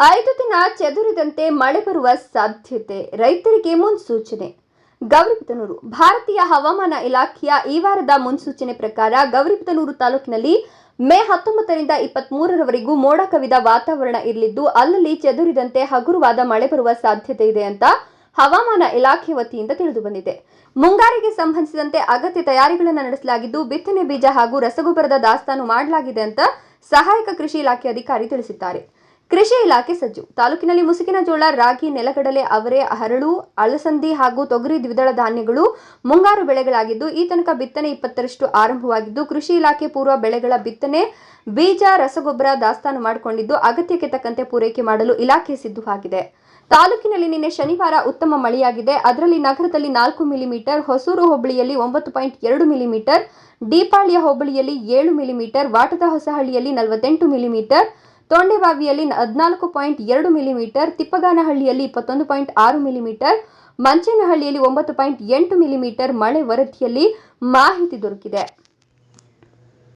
ಐದು ದಿನ ಚದುರಿದಂತೆ ಮಳೆ ಬರುವ ಸಾಧ್ಯತೆ. ರೈತರಿಗೆ ಮುನ್ಸೂಚನೆ. ಗೌರಿಬಿದನೂರು. ಭಾರತೀಯ ಹವಾಮಾನ ಇಲಾಖೆಯ ಈ ವಾರದ ಮುನ್ಸೂಚನೆ ಪ್ರಕಾರ ಗೌರಿಬಿದನೂರು ತಾಲೂಕಿನಲ್ಲಿ ಮೇ ಹತ್ತೊಂಬತ್ತರಿಂದ ಇಪ್ಪತ್ಮೂರರವರೆಗೂ ಮೋಡ ಕವಿದ ವಾತಾವರಣ ಇರಲಿದ್ದು, ಅಲ್ಲಲ್ಲಿ ಚದುರಿದಂತೆ ಹಗುರವಾದ ಮಳೆ ಬರುವ ಸಾಧ್ಯತೆ ಇದೆ ಅಂತ ಹವಾಮಾನ ಇಲಾಖೆ ವತಿಯಿಂದ ತಿಳಿದು ಬಂದಿದೆ ಮುಂಗಾರಿಗೆ ಸಂಬಂಧಿಸಿದಂತೆ ಅಗತ್ಯ ತಯಾರಿಗಳನ್ನು ನಡೆಸಲಾಗಿದ್ದು, ಬಿತ್ತನೆ ಬೀಜ ಹಾಗೂ ರಸಗೊಬ್ಬರದ ದಾಸ್ತಾನು ಮಾಡಲಾಗಿದೆ ಅಂತ ಸಹಾಯಕ ಕೃಷಿ ಇಲಾಖೆ ಅಧಿಕಾರಿ ತಿಳಿಸಿದ್ದಾರೆ. ಕೃಷಿ ಇಲಾಖೆ ಸಜ್ಜು. ತಾಲೂಕಿನಲ್ಲಿ ಮುಸುಕಿನ ಜೋಳ, ರಾಗಿ, ನೆಲಗಡಲೆ, ಅವರೆ, ಹರಳು, ಅಲಸಂದಿ ಹಾಗೂ ತೊಗರಿ ದ್ವಿದಳ ಧಾನ್ಯಗಳು ಮುಂಗಾರು ಬೆಳೆಗಳಾಗಿದ್ದು, ಈ ತನಕ ಬಿತ್ತನೆ ಇಪ್ಪತ್ತರಷ್ಟು ಆರಂಭವಾಗಿದ್ದು, ಕೃಷಿ ಇಲಾಖೆ ಪೂರ್ವ ಬೆಳೆಗಳ ಬಿತ್ತನೆ, ಬೀಜ, ರಸಗೊಬ್ಬರ ದಾಸ್ತಾನು ಮಾಡಿಕೊಂಡಿದ್ದು, ಅಗತ್ಯಕ್ಕೆ ತಕ್ಕಂತೆ ಪೂರೈಕೆ ಮಾಡಲು ಇಲಾಖೆ ಸಿದ್ಧವಾಗಿದೆ. ತಾಲೂಕಿನಲ್ಲಿ ನಿನ್ನೆ ಶನಿವಾರ ಉತ್ತಮ ಮಳೆಯಾಗಿದೆ. ಅದರಲ್ಲಿ ನಗರದಲ್ಲಿ ನಾಲ್ಕು ಮಿಲಿಮೀಟರ್, ಹೊಸೂರು ಹೋಬಳಿಯಲ್ಲಿ ಒಂಬತ್ತು ಪಾಯಿಂಟ್ ಎರಡು ಮಿಲಿಮೀಟರ್ ದೀಪಾಳಿಯ ಹೋಬಳಿಯಲ್ಲಿ ಏಳು ಮಿಲಿಮೀಟರ್, ವಾಟದ ಹೊಸಹಳ್ಳಿಯಲ್ಲಿ ನಲವತ್ತೆಂಟು ಮಿಲಿಮೀಟರ್ ತೊಂಡೆಬಾವಿಯಲ್ಲಿ ಹದಿನಾಲ್ಕು ಪಾಯಿಂಟ್ ಎರಡು ಮಿಲಿಮೀಟರ್, ತಿಪ್ಪಗಾನಹಳ್ಳಿಯಲ್ಲಿ ಇಪ್ಪತ್ತೊಂದು ಪಾಯಿಂಟ್ ಆರು ಮಿಲಿಮೀಟರ್, ಮಂಚೇನಹಳ್ಳಿಯಲ್ಲಿ ಒಂಬತ್ತು ಪಾಯಿಂಟ್ ಎಂಟು ಮಿಲಿಮೀಟರ್ ಮಳೆ ವರದಿಯಲ್ಲಿ ಮಾಹಿತಿ ದೊರಕಿದೆ.